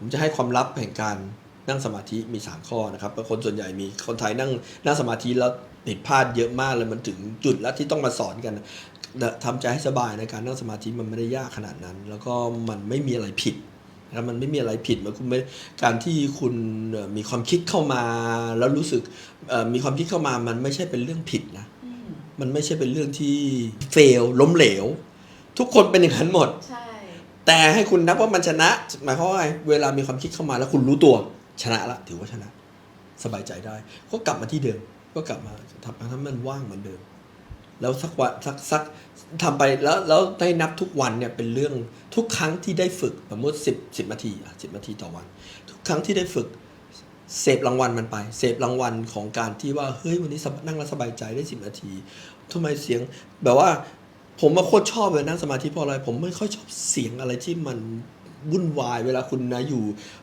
ผมจะให้ความลับแห่งการนั่งสมาธิมี 3 ข้อนะครับคนส่วนใหญ่มีคนไทยนั่งนั่งสมาธิแล้วผิดพลาดเยอะมากเลยมันถึงจุดแล้วที่ต้องมาสอนกันนะทำใจให้สบายในการนั่งสมาธิมันไม่ได้ยากขนาดนั้น แล้วก็มันไม่มีอะไรผิดนะครับมันไม่มีอะไรผิดมันคุณไม่การที่คุณเอ่อมีความคิดเข้ามา แล้วรู้สึกเอ่อมีความคิดเข้ามามันไม่ใช่เป็นเรื่องผิดนะอืมมันไม่ใช่เป็นเรื่องที่เฟลล้มเหลว ทุกคนเป็นอย่างนั้นหมดใช่ แต่ให้คุณนับว่ามันชนะ หมายความว่าไงเวลามีความคิดเข้ามาแล้วคุณรู้ตัวชนะละ ถือว่าชนะ สบายใจได้ ก็กลับมาที่เดิม ก็กลับมาทำให้มันว่างเหมือนเดิม แล้วสักวันสักสักทำไปแล้วแล้วได้นับทุกวันเนี่ยเป็นเรื่องทุกครั้งที่ได้ฝึกสมมติสิบสิบนาทีสิบนาทีต่อวัน ทุกครั้งที่ได้ฝึกเสพรางวัลมันไป เสพรางวัลของการที่ว่าเฮ้ยวันนี้นั่งแล้วสบายใจได้สิบนาทีทำไมเสียงแบบว่า ผมมาโคตรชอบเลยนั่งสมาธิเพราะอะไร ผมไม่ค่อยชอบเสียงอะไรที่มันวุ่นวาย เวลาคุณนะอยู่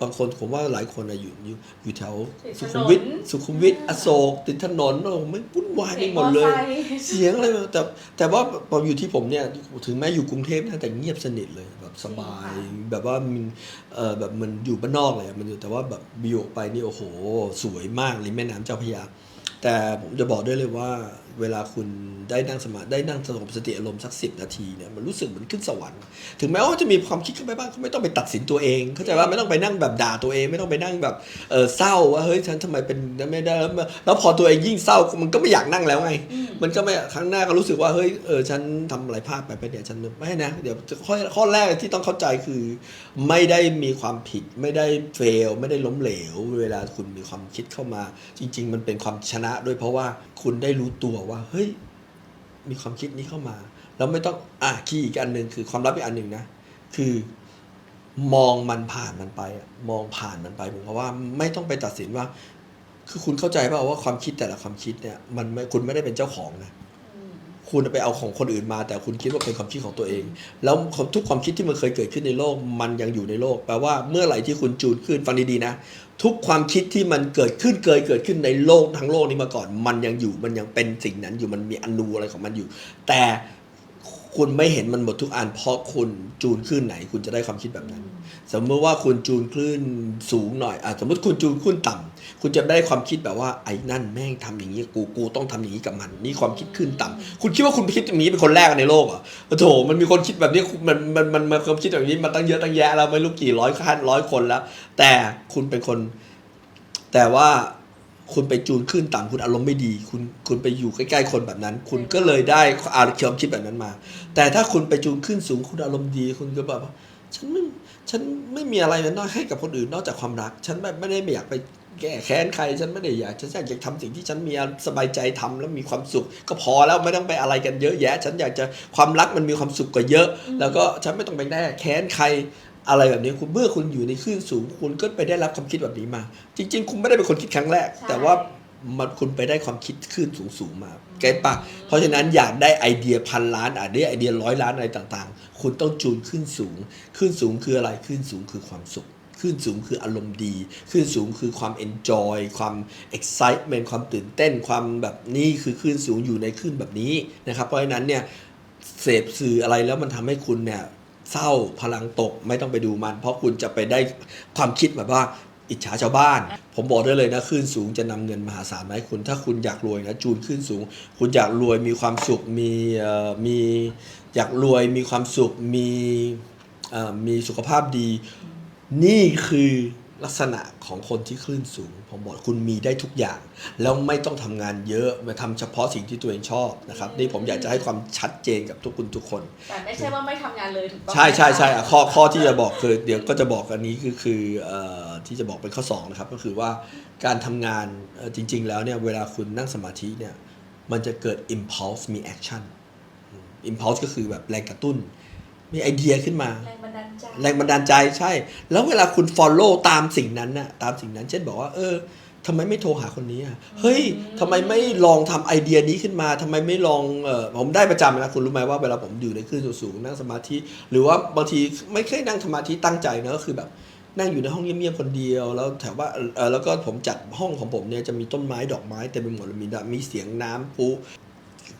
บางคนผมว่าหลายคนนะอยู่อยู่อยู่แถวสุขุมวิทสุขุมวิทอโศกติดถนนโอ้โหไม่วุ่นวายไปหมดเลย เสียงอะไรแบบแต่แต่ว่าพออยู่ที่ผมเนี่ยถึงแม้อยู่กรุงเทพนะแต่เงียบสนิทเลยแบบสบายแบบว่ามันเออแบบมันอยู่บ้านนอกเลยอะมันอยู่แต่ว่าแบบบิวออกไปนี่โอ้โห สวยมากริมแม่น้ำเจ้าพระยาแต่ผมจะบอกได้เลยว่า เวลาคุณได้นั่งสมาได้นั่งสงบสติอารมณ์สักสินาทีเนี่ยมันรู้สึกเหมือนขึ้นสวรรค์ถึงแม้ว่าจะมีความคิดเข้าไปบ้างก็ไม่ต้องไปตัดสินตัวเอง เข้าใจว่าไม่ต้องไปนั่งแบบด่าตัวเอง ไม่ต้องไปนั่งแบบเออเศร้าว่าเฮ้ยฉันทำไมเป็นไม่ได้แล้วแล้วพอตัวเองยิ่งเศร้ามันก็ไม่อยากนั่งแล้วไงอืมมันก็ไม่ครั้งหน้าก็รู้สึกว่าเฮ้ยเออฉันทำอะไรพลาดไปไปเนี่ยฉันไม่นะเดี๋ยวข้อข้อแรกที่ต้องเข้าใจคือ ไม่ได้มีความผิดไม่ได้เฟลไม่ได้ล้มเหลว เวลาคุณมีความคิดเข้ามา จริง ๆ มันเป็นความชนะด้วยเพราะว่าคุณได้รู้ตัวว่า เฮ้ย มีความคิดนี้เข้ามา แล้วไม่ต้องอะคีย์อีกอันหนึ่งคือความลับอีกอันหนึ่งนะ คือมองมันผ่านมันไป มองผ่านมันไปผมเพราะว่าไม่ต้องไปตัดสินว่า คือคุณเข้าใจเปล่าว่าความคิดแต่ละความคิดเนี่ย มันไม่คุณไม่ได้เป็นเจ้าของนะ คุณไปเอาของคนอื่นมา แต่คุณคิดว่าเป็นความคิดของตัวเอง แล้วทุกความคิดที่มันเคยเกิดขึ้นในโลก มันยังอยู่ในโลก แปลว่าเมื่อไหร่ที่คุณจูนขึ้นฟังดีๆนะ ทุกความคิดที่มันเกิดขึ้นเคยเกิดขึ้นในโลกทั้งโลกนี้มาก่อน มันยังอยู่มันยังเป็นสิ่งนั้นอยู่มันมีอนูอะไรของมันอยู่ แต่ คุณไม่เห็นมันหมดทุกอันเพราะคุณจูนขึ้นไหน คุณจะได้ความคิดแบบนั้น สมมติว่าคุณจูนคลื่นสูงหน่อยอะสมมติคุณจูนคลื่นต่ำคุณจะได้ความคิดแบบว่าไอ้นั่นแม่งทำอย่างนี้กูกูต้องทำอย่างนี้กับมัน นี่ความคิดขึ้นต่ำคุณคิดว่าคุณคิดอย่างนี้เป็นคนแรกในโลกอโอ้โถมันมีคนคิดแบบนี้มันมันมันมันความคิดแบบนี้มาตั้งเยอะตั้งแยะแล้วไม่รู้กี่ร้อยขั้นร้อยคนแล้ว แต่คุณเป็นคน แต่ว่า คุณไปจูนขึ้นต่ำคุณอารมณ์ไม่ดี คุณคุณไปอยู่ใกล้ๆคนแบบนั้น คุณก็เลยได้อารมณ์คิดแบบนั้นมา แต่ถ้าคุณไปจูนขึ้นสูงคุณอารมณ์ดี คุณก็แบบว่าฉันไม่ฉันไม่มีอะไรน้อยให้กับคนอื่นนอกจากความรัก ฉันแบบไม่ได้ไม่อยากไปแก้แค้นใครฉันไม่ได้อยากฉันอยากจะทำสิ่งที่ฉันมีสบายใจทำแล้วมีความสุข ก็พอแล้วไม่ต้องไปอะไรกันเยอะแยะ ฉันอยากจะความรักมันมีความสุขกว่าเยอะ แล้วก็ฉันไม่ต้องไปแก้แค้นใครอะไรแบบนี้คุณเมื่อคุณอยู่ในคลื่นสูง คุณก็ไปได้รับความคิดแบบนี้มา จริง ๆ คุณไม่ได้เป็นคนคิดครั้งแรก ใช่ แต่ว่ามันคุณไปได้ความคิดคลื่นสูงๆมาเก็ตปะเพราะฉะนั้นอยากได้ไอเดียพันล้านอาจได้ไอเดียร้อยล้านอะไรต่างๆ คุณต้องจูนขึ้นสูงขึ้นสูงคืออะไรขึ้นสูงคือความสุขขึ้นสูงคืออารมณ์ดีขึ้นสูงคือความ enjoy ความ excitement ความตื่นเต้นความแบบนี้คือขึ้นสูงอยู่ในขึ้นแบบนี้นะครับเพราะฉะนั้นเนี่ย เสพสื่ออะไรแล้วมันทำให้คุณเนี่ย เศร้าพลังตกไม่ต้องไปดูมัน เพราะคุณจะไปได้ความคิดแบบว่าอิจฉาชาวบ้าน ผมบอกได้เลยนะขึ้นสูงจะนำเงินมหาศาลมาให้คุณ ถ้าคุณอยากรวยนะจูนขึ้นสูง คุณอยากรวยมีความสุขมีมีอยากรวยมีความสุขมีมีสุขภาพดี นี่คือ ลักษณะของคนที่คลื่นสูง ผมบอกคุณมีได้ทุกอย่าง แล้วไม่ต้องทำงานเยอะมาทำเฉพาะสิ่งที่ตัวเองชอบนะครับนี่ผมอยากจะให้ความชัดเจนกับทุกคุณทุกคน แต่ไม่ใช่ว่าไม่ทำงานเลยถูกต้องใช่ใช่ไหมคะใช่อะข้อข้อที่จะบอกคือเดี๋ยวก็จะบอกอันนี้คือคือเอ่อที่จะบอกเป็นข้อสองนะครับก็คือว่าการทำงานเอ่อจริง ๆ แล้วเนี่ยเวลาคุณนั่งสมาธิเนี่ยมันจะเกิด impulse มี action อืม impulse ก็คือแบบแรงกระตุ้น มีไอเดียขึ้นมา แรงบันดาลใจแรงบันดาลใจใช่ แล้วเวลาคุณ follow ตามสิ่งนั้นน่ะตามสิ่งนั้น เช่นบอกว่า เออทำไมไม่โทรหาคนนี้อะเฮ้ยทำไมไม่ลองทำไอเดียนี้ขึ้นมาทำไมไม่ลองเออผมได้ประจำนะคุณรู้ไหมว่าเวลาผมอยู่ในคลื่นสูงๆนั่งสมาธิ หรือว่าบางทีไม่เคยนั่งสมาธิตั้งใจนะก็คือแบบ นั่งอยู่ในห้องเงียบๆคนเดียว แล้วแถวว่าเออแล้วก็ผมจัดห้องของผมเนี่ยจะมีต้นไม้ดอกไม้เต็มไปหมดเลยมีดมีเสียงน้ำพุ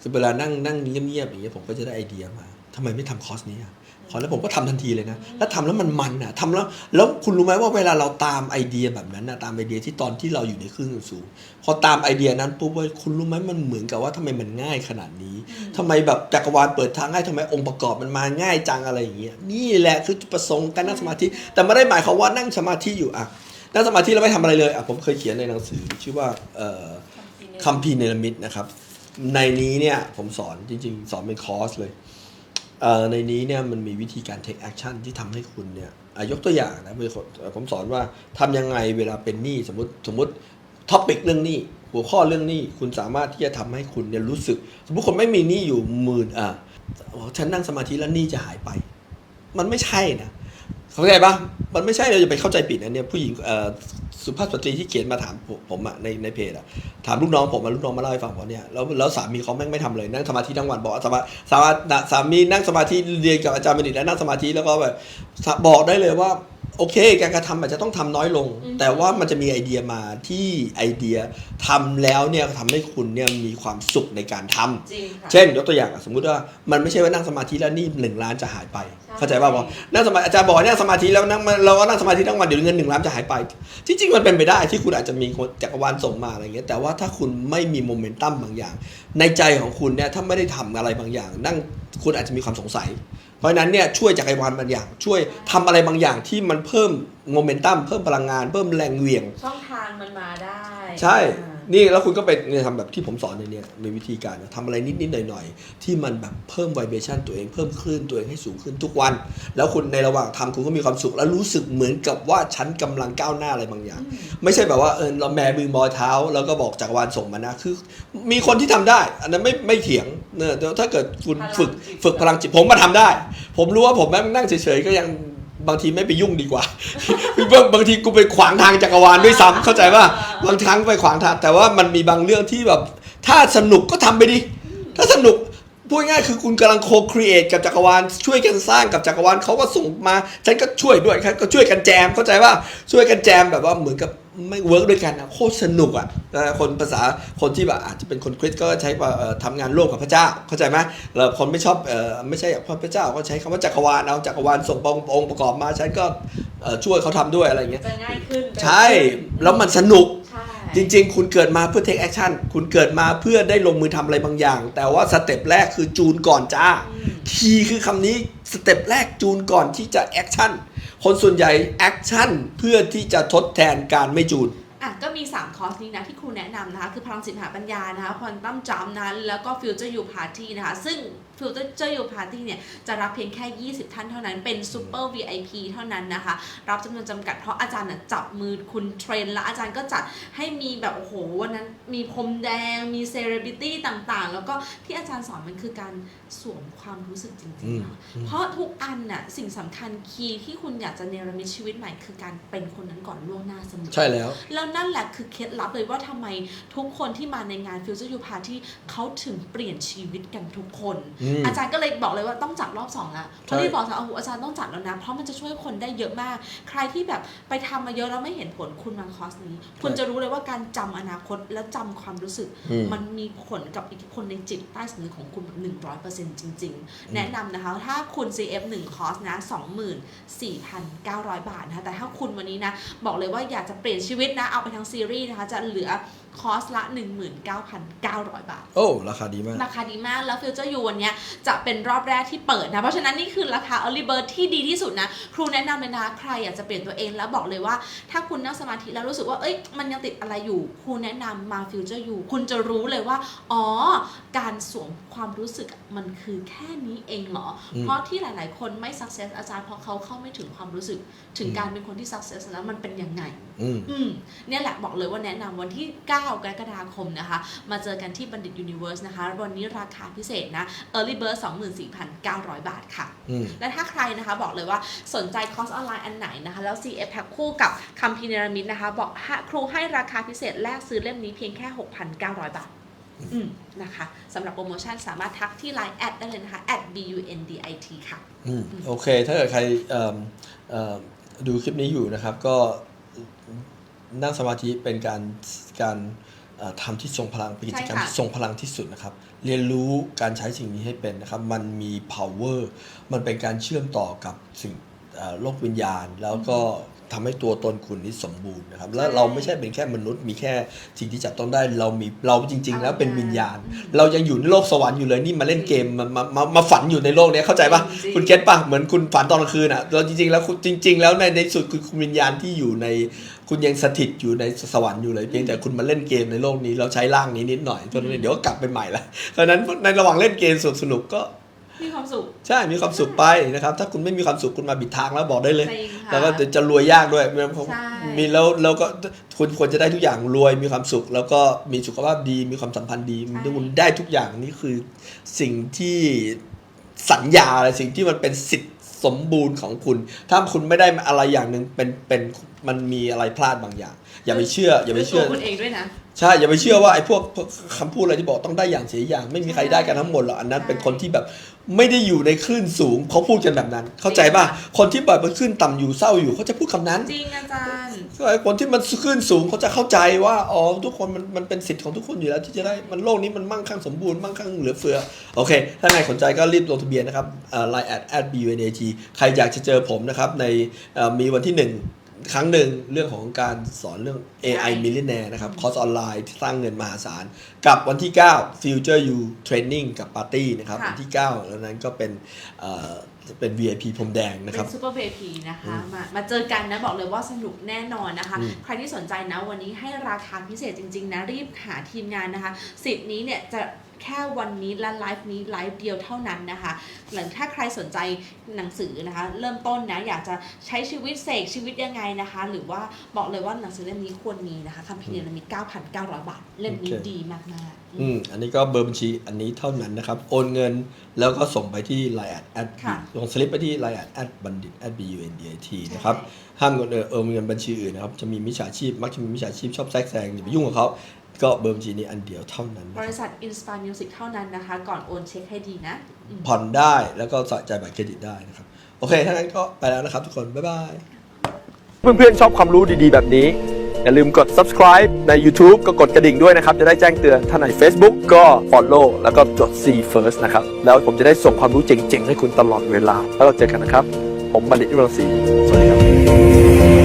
คือเวลานั่งนั่งเงียบๆอย่างเงี้ยผมก็จะได้ไอเดียมา ทำไมไม่ทำคอร์สนี้อะขอแล้วผมก็ทำทันทีเลยนะ แล้วทำแล้วมันมันอะทำแล้ว แล้วคุณรู้ไหมว่าเวลาเราตามไอเดียแบบนั้นนะตามไอเดียที่ตอนที่เราอยู่ในคลื่นสูงๆพอตามไอเดียนั้นปุ๊บเว้ยคุณรู้ไหมมันเหมือนกับว่าทำไมมันง่ายขนาดนี้ทำไมแบบจักรวาลเปิดทางให้ทำไมองค์ประกอบมันมาง่ายจังอะไรอย่างเงี้ย นี่แหละคือจุดประสงค์การนั่งสมาธิ แต่ไม่ได้หมายความว่านั่งสมาธิอยู่อะ นั่งสมาธิแล้วไม่ทำอะไรเลยอะผมเคยเขียนในหนังสือชื่อว่าเอ่อคัมภีร์เนรมิตนะครับ ในนี้เนี่ยผมสอนจริง ๆ สอนเป็นคอร์สเลยเอ่อ ในนี้เนี่ยมันมีวิธีการ take action ที่ทำให้คุณเนี่ยยกตัวอย่างนะผมสอนว่าทำยังไงเวลาเป็นหนี้สมมติสมมติท็อปิกเรื่องหนี้หัวข้อเรื่องหนี้คุณสามารถที่จะทำให้คุณเนี่ยรู้สึก สมมติคนไม่มีหนี้อยู่หมื่นอะฉันนั่งสมาธิแล้วหนี้จะหายไป มันไม่ใช่นะ เข้าใจปะมันไม่ใช่เราจะไปเข้าใจผิดนะเนี่ยผู้หญิงสุภาพสตรีที่เขียนมาถามผมอะในในเพจอะถามลูกน้องผมอะลูกน้องมาเล่าให้ฟังว่าเนี่ยแล้วแล้วสามีเขาแม่งไม่ทำเลยนั่งสมาธิทั้งวันบอกว่าสมาสามาสามีนั่งสมาธิเรียนกับอาจารย์บัณฑิตแล้วนั่งสมาธิแล้วก็แบบบอกได้เลยว่า โอเค การกระทำอาจจะต้องทำน้อยลงอืมแต่ว่ามันจะมีไอเดียมาที่ไอเดียทำแล้วเนี่ยทำให้คุณเนี่ยมีความสุขในการทำจริงค่ะเช่น ยกตัวอย่างอะสมมุติว่ามันไม่ใช่ว่านั่งสมาธิแล้วหนี่หนึ่งล้านจะหายไปใช่เข้าใจป่ะบอกนั่งสมาอาจารย์บอกว่านั่งสมาธิแล้วนั่งมาเราก็นั่งสมาธิทั้งวันเดี๋ยวเงินหนึ่งล้านจะหายไป จริงๆมันเป็นไปได้ที่คุณอาจจะมีคนจักรวาลส่งมาอะไรเงี้ยแต่ว่าถ้าคุณไม่มีโมเมนตัมบางอย่าง ในใจของคุณเนี่ยถ้าไม่ได้ทำอะไรบางอย่าง นั่ง คุณอาจจะมีความสงสัย เพราะฉะนั้นเนี่ยช่วยจักรวาลบางอย่าง ช่วยทำอะไรบางอย่างที่มันเพิ่มโมเมนตัมเพิ่มพลังงาน เพิ่มแรงเหวี่ยง ช่องทางมันมาได้ ใช่อ่า นี่แล้วคุณก็ไปเนี่ยทำแบบที่ผมสอนในเนี่ยในวิธีการนะทำอะไรนิดๆหน่อยๆ ที่มันแบบเพิ่มไวเบชันตัวเองเพิ่มคลื่นตัวเองให้สูงขึ้นทุกวัน แล้วคุณในระหว่างทำคุณก็มีความสุข แล้วรู้สึกเหมือนกับว่าฉันกำลังก้าวหน้าอะไรบางอย่าง ไม่ใช่แบบว่าเออเราแมมือมอเท้า แล้วก็บอกจักรวาลส่งมานะคือ มีคนที่ทำได้ อันนั้นไม่ไม่เถียงเนอะแต่ถ้าเกิดคุณฝึกฝึกพลังจิตผมมาทำได้ ผมรู้ว่าผมแม่งนั่งเฉยๆก็ยัง บางทีไม่ไปยุ่งดีกว่าบางบางทีกูไปขวางทางจักรวาลด้วยซ้ำเข้าใจป่ะบางครั้งไปขวางทาง แต่ว่ามันมีบางเรื่องที่แบบ ถ้าสนุกก็ทำไปดิ ถ้าสนุกพูดง่ายคือคุณกำลังโคครีเอทกับจักรวาลช่วยกันสร้างกับจักรวาลเขาก็ส่งมา ฉันก็ช่วยด้วยครับก็ช่วยกันแจมเข้าใจว่าช่วยกันแจมแบบว่าเหมือนกับ ไม่เวิร์กด้วยกันนะโคตรสนุกอะนะคนภาษาคนที่แบบอาจจะเป็นคนคริสต์ก็ใช้ว่าเอ่อทำงานร่วมกับพระเจ้าเข้าใจไหมแล้วคนไม่ชอบเอ่อไม่ใช่พระเจ้าก็ใช้คำว่าจักรวาลเอาจักรวาลส่งองค์ประกอบมาฉันก็เอ่อช่วยเขาทำด้วยอะไรอย่างเงี้ยจะง่ายขึ้นใช่แล้วมันสนุกใช่จริงๆ คุณเกิดมาเพื่อ take action คุณเกิดมาเพื่อได้ลงมือทำอะไรบางอย่าง แต่ว่าสเต็ปแรกคือจูนก่อนจ้าอืมคีย์คือคำนี้สเต็ปแรกจูนก่อนที่จะ action คน คนส่วนใหญ่แอคชั่นเพื่อที่จะทดแทนการไม่จูน อะก็มี 3 คอร์สนี้นะที่ครูแนะนำนะคะคือพลังจิตหาปัญญานะคะควอนตัมจัมนั้น แล้วก็ฟิวเจอร์ยูพาร์ตี้นะคะ ซึ่งฟิวเจอร์ยูพาร์ตี้เนี่ย จะรับเพียงแค่ 20 ท่านเท่านั้นเป็นซูเปอร์ VIP เท่านั้นนะคะ รับจำนวนจำกัดเพราะอาจารย์น่ะจับมือคุณเทรน และอาจารย์ก็จัดให้มีแบบ โอ้โห วันนั้นมีพรมแดงมีเซเลบริตี้ต่างๆ แล้วก็ที่อาจารย์สอนมันคือการสวมความรู้สึกจริงๆนะอืมเพราะทุกอันน่ะสิ่งสำคัญคีย์ที่คุณอยากจะเนรมิตชีวิตใหม่คือการเป็นคนนั้นก่อนล่วงหน้าเสมอใช่แล้วแล้วนั่นแหละคือเคล็ดลับเลยว่าทำไมทุกคนที่มาในงาน Future You Party เขาถึงเปลี่ยนชีวิตกันทุกคน อืมอาจารย์ก็เลยบอกเลยว่าต้องจัดรอบสองละเพใช่ราะที่บอกว่าโอ้โหอาจารย์ต้องจัดแล้วนะ เพราะมันจะช่วยคนได้เยอะมาก ใครที่แบบไปทำมาเยอะแล้วไม่เห็นผลคุณมาคอร์สนี้ คุณจะรู้เลยว่าการจำอนาคตและจำความรู้สึก อืม มันมีผลกับอิทธิพลในจิตใต้สำนึกของคุณแบบ100%จริง ๆ แนะนำนะคะ ถ้าคุณ CF 1คอร์สนะ24,900บาทนะคะแต่ถ้าคุณวันนี้นะ บอกเลยว่าอยากจะเปลี่ยนชีวิตนะเอาเอาไปทั้งซีรีส์นะคะจะเหลือ คอร์สละ 19,900 บาท โอ้ ราคาดีมาก ราคาดีมาก แล้วฟิวเจอร์ยูวันเนี้ยจะเป็นรอบแรกที่เปิดนะ เพราะฉะนั้นนี่คือราคา early bird ที่ดีที่สุดนะ ครูแนะนำเลยนะ ใครอยากจะเปลี่ยนตัวเองแล้วบอกเลยว่า ถ้าคุณนั่งสมาธิแล้วรู้สึกว่า เอ้ย มันยังติดอะไรอยู่ ครูแนะนำมาฟิวเจอร์ยูคุณจะรู้เลยว่า อ๋อ การสวมความรู้สึกอะมันคือแค่นี้เองเหรออืมเพราะที่หลาย ๆ คนไม่ success อาจารย์เพราะเขาเข้าไม่ถึงความรู้สึก ถึงการเป็นคนที่ success แล้วมันเป็นยังไง อืมอืมเนี่ยแหละบอกเลยว่าแนะนำวันที่ 9กรกฎาคมนะคะ มาเจอกันที่บัณฑิต Universe นะคะ วันนี้ราคาพิเศษนะ Early Bird 24,900 บาทค่ะอืมและถ้าใครนะคะบอกเลยว่าสนใจคอร์สออนไลน์อันไหนนะคะ แล้ว CF แพ็คคู่กับคัมพีเนรามิดนะคะ บอกให้ครูให้ราคาพิเศษแลกซื้อเล่มนี้เพียงแค่ 6,900 บาทอืมนะคะสำหรับโปรโมชั่นสามารถทักที่ Line แอดได้เลยนะคะ @bundit ค่ะอืมโอเค ถ้าเกิดใครเอิ่มเอ่อดูคลิปนี้อยู่นะครับ ก็ นั่งสมาธิเป็นการการเอ่อทำที่ทรงพลังเป็นกิจกรรมใช่ค่ะที่ทรงพลังที่สุดนะครับ เรียนรู้การใช้สิ่งนี้ให้เป็นนะครับ มันมี power มันเป็นการเชื่อมต่อกับสิ่งเอ่อโลกวิญญาณ แล้วก็ ทำให้ตัวตนคุณนี้สมบูรณ์นะครับ แล้วเราไม่ใช่เป็นแค่มนุษย์ มีแค่สิ่งที่จับต้องได้ เรามีเราจริง ๆ แล้วเป็นวิญญาณ เรายังอยู่ในโลกสวรรค์อยู่เลยนี่มาเล่นเกมมามามามาฝันอยู่ในโลกเนี้ยเข้าใจปะจริงๆคุณเก็ตปะเหมือนคุณฝันตอนกลางคืนอะเราจริง ๆ แล้วคุณจริง ๆ แล้วในในสุดคือคุณวิญญาณที่อยู่ในคุณยังสถิตอยู่ในสวรรค์อยู่เลยเพียงแต่คุณมาเล่นเกมในโลกนี้เราใช้ร่างนี้นิดหน่อยจนเดี๋ยวก็กลับไปใหม่ละเพราะฉะนั้นในระหว่างเล่นเกมสนุกสนุกก็ มีความสุข ใช่มีความสุขไปนะครับ ถ้าคุณไม่มีความสุขคุณมาบิดทางแล้วบอกได้เลย จริงค่ะ แล้วก็จะจะรวยยากด้วยมีใช่ มีแล้วแล้วก็คุณควรจะได้ทุกอย่างรวยมีความสุข แล้วก็มีสุขภาพดีมีความสัมพันธ์ดีคุณได้ทุกอย่างนี่คือสิ่งที่สัญญาอะไรสิ่งที่มันเป็นสิทธิสมบูรณ์ของคุณ ถ้าคุณไม่ได้อะไรอย่างหนึ่งเป็นเป็น มันมีอะไรพลาดบางอย่าง อย่าไปเชื่อ อย่าไปเชื่อ ตัวคุณเองด้วยนะ ใช่อย่าไปเชื่อว่าไอ้พวกพวกคำพูดอะไรที่บอกต้องได้อย่างเสียอย่าง ไม่มีใครได้กันทั้งหมดหรอกอันนั้น ใช่เป็นคนที่แบบไม่ได้อยู่ในคลื่นสูงเขาพูดกันแบบนั้น เข้าใจป่ะคนที่แบบมันขึ้นต่ำอยู่เศร้าอยู่เขาจะพูดคำนั้นจริงอาจารย์ ไอ้คนที่มันขึ้นสูงเขาจะเข้าใจว่าอ๋อทุกคนมันมันเป็นสิทธิ์ของทุกคนอยู่แล้วที่จะได้มันโลกนี้มันมั่งคั่งสมบูรณ์มั่งคั่งเหลือเฟือโอเค ถ้าใครสนใจก็รีบลงทะเบียนนะครับไลน์แอดแอดบีเอทีใครอยากจะเจอผมนะครับในเอ่อมีวันที่หนึ่ง ครั้งหนึ่งเรื่องของการสอนเรื่อง AI Millionaire นะครับ คอร์สออนไลน์ที่สร้างเงินมหาศาล กับวันที่ 9 Future You Training กับปาร์ตี้นะครับ ค่ะ วันที่ 9 แล้วนั้นก็เป็นเอ่อเป็น VIP พรมแดงนะคเป็รับ นซูเปอร์เวทีนะคะมามาเจอกันนะบอกเลยว่าสนุกแน่นอนนะคะ อืม ใครที่สนใจนะวันนี้ให้ราคาพิเศษจริง ๆ นะ รีบหาทีมงานนะคะ สิทธิ์นี้เนี่ยจะ แค่วันนี้และไลฟ์นี้ไลฟ์เดียวเท่านั้นนะคะหลังถ้าใครสนใจหนังสือนะคะ เริ่มต้นนะอยากจะใช้ชีวิตเสกชีวิตยังไงนะคะ หรือว่าบอกเลยว่าหนังสือเล่มนี้ควรมีนะคะคัมภีร์เนรมิต9,900 บาท เล่มนี้โอเคดีมากๆอืมอันนี้ก็เบอร์บัญชีอันนี้เท่านั้นนะครับ โอนเงินแล้วก็ส่งไปที่ Line แอดแอดค่ะลงสลิปไปที่ Line แอดแอดบัณฑิต at b u n d i t นะครับห้ามเงินเออเงินบัญชีอื่นนะครับจะมีมิจฉาชีพมักจะมีมิจฉาชีพชอบแทรกแซงอย่าไปยุ่งกับเขา ก็เบอร์บัญชีนี้อันเดียวเท่านั้นบนะครับริษัท Inspire Music เท่านั้นนะคะ ก่อนโอนเช็คให้ดีนะอืมผ่อนได้แล้วก็จ่ายบัตรเครดิตได้นะครับ โอเคถ้างั้นก็ไปแล้วนะครับทุกคน บ๊ายบาย เพื่อนๆชอบความรู้ดีๆ แบบนี้ อย่าลืมกด subscribe ใน YouTube ก็กดกระดิ่งด้วยนะครับ จะได้แจ้งเตือนถ้าใน Facebook ก็ follow แล้วก็จด see first นะครับ แล้วผมจะได้ส่งความรู้เจ๋งๆ ให้คุณตลอดเวลา แล้วเราเจอกันนะครับ ผมบัณฑิตวิรังศรีสวัสดีครับ